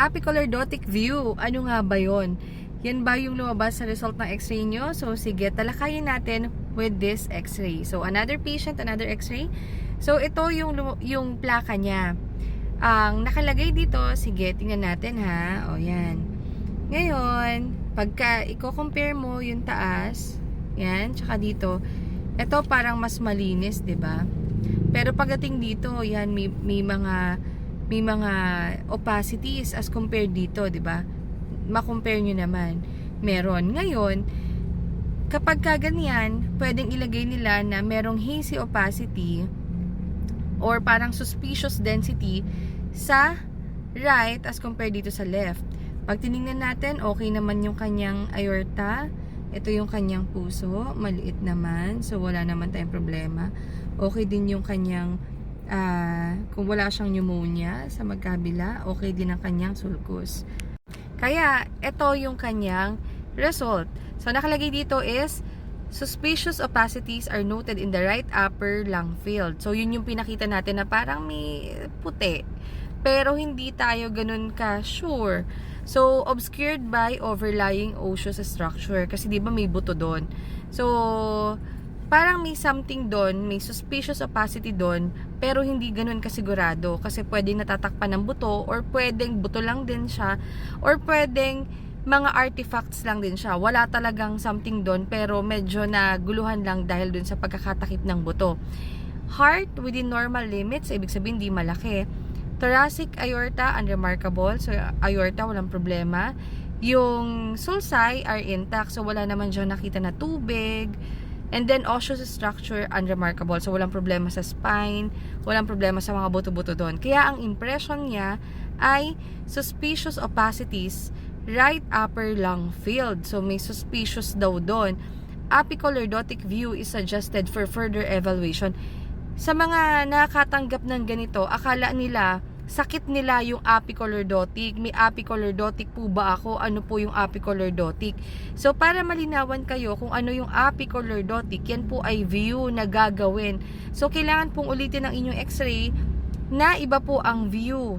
apicolordotic view. Ano nga ba yon? Yan ba yung lumabas sa result ng x-ray nyo? So, sige, talakayin natin with this x-ray. So, another patient, another x-ray. So, ito yung, yung plaka niya. Ang nakalagay dito, sige, tingnan natin ha. O, yan. Ngayon, pagka i-compare mo yung taas, yan, tsaka dito, ito parang mas malinis, ba? Pero pagdating dito, yan may, may mga may mga opacities as compared dito, 'di ba? Ma-compare nyo naman. Meron. Ngayon, kapag ka ganyan, pwedeng ilagay nila na merong hazy opacity or parang suspicious density sa right as compared dito sa left. Pag tinignan natin, okay naman yung kanyang aorta. Ito yung kanyang puso. Maliit naman. So, wala naman tayong problema. Okay din yung kanyang, ah, kung wala siyang pneumonia sa magkabila, okay din ang kanyang sulcus. Kaya, ito yung kanyang result. So, nakalagay dito is, suspicious opacities are noted in the right upper lung field. So, yun yung pinakita natin na parang may puti. Pero hindi tayo ganun ka sure. So, obscured by overlying osseous structure. Kasi di ba may buto doon. So, parang may something doon, may suspicious opacity doon, pero hindi ganun kasigurado. Kasi pwedeng natatakpan ng buto, or pwedeng buto lang din siya, or pwedeng mga artifacts lang din siya. Wala talagang something doon, pero medyo naguluhan lang dahil doon sa pagkakatakip ng buto. Heart within normal limits, ibig sabihin di malaki. Thoracic aorta, unremarkable. So, aorta, walang problema. Yung sulci are intact. So, wala naman dyan nakita na tubig. And then, osseous structure, unremarkable. So, walang problema sa spine. Walang problema sa mga buto-buto doon. Kaya, ang impression niya ay suspicious opacities right upper lung field. So, may suspicious daw doon. Apicolordotic view is suggested for further evaluation. Sa mga nakakatanggap ng ganito, akala nila sakit nila yung apicolordotic. May apicolordotic po ba ako? Ano po yung apicolordotic? So, para malinawan kayo kung ano yung apicolordotic, yan po ay view na gagawin. So, kailangan pong ulitin ang inyong x-ray na iba po ang view.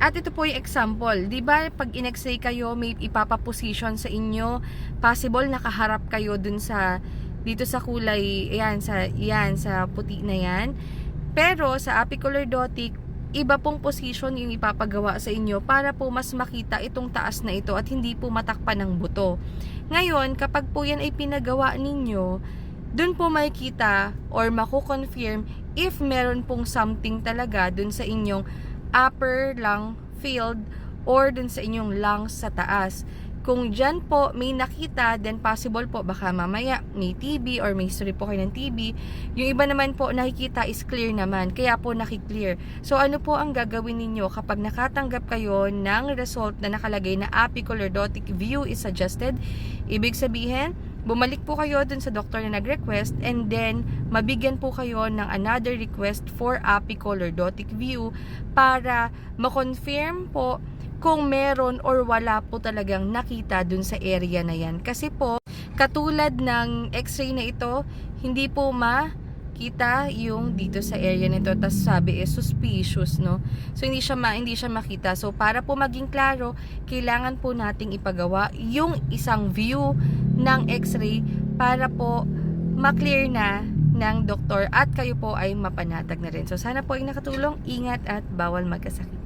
At ito po yung example. Di ba pag in-x-ray kayo, may ipapaposition sa inyo. Possible nakaharap kayo dun sa dito sa kulay, yan, sa, yan, sa puti na yan. Pero sa apicolordotic, iba pong position yung ipapagawa sa inyo para po mas makita itong taas na ito at hindi po matakpan ng buto. Ngayon, kapag po yan ay pinagawa ninyo, dun po makikita or mako-confirm if meron pong something talaga dun sa inyong upper lung field or dun sa inyong lungs sa taas. Kung dyan po may nakita, then possible po baka mamaya may TB or may history po kayo ng TB. Yung iba naman po nakikita is clear naman, kaya po nakiklear. So ano po ang gagawin ninyo kapag nakatanggap kayo ng result na nakalagay na apicolordotic view is suggested? Ibig sabihin, bumalik po kayo dun sa doktor na nag-request and then mabigyan po kayo ng another request for apicolordotic view para ma-confirm po kung meron or wala po talagang nakita dun sa area na yan. Kasi po, katulad ng x-ray na ito, hindi po makita yung dito sa area nito. Tapos sabi is suspicious, no? So, hindi siya, ma hindi siya makita. So, para po maging klaro, kailangan po nating ipagawa yung isang view ng x-ray para po maklear na ng doktor at kayo po ay mapanatag na rin. So, sana po ay nakatulong. Ingat at bawal magkasakit.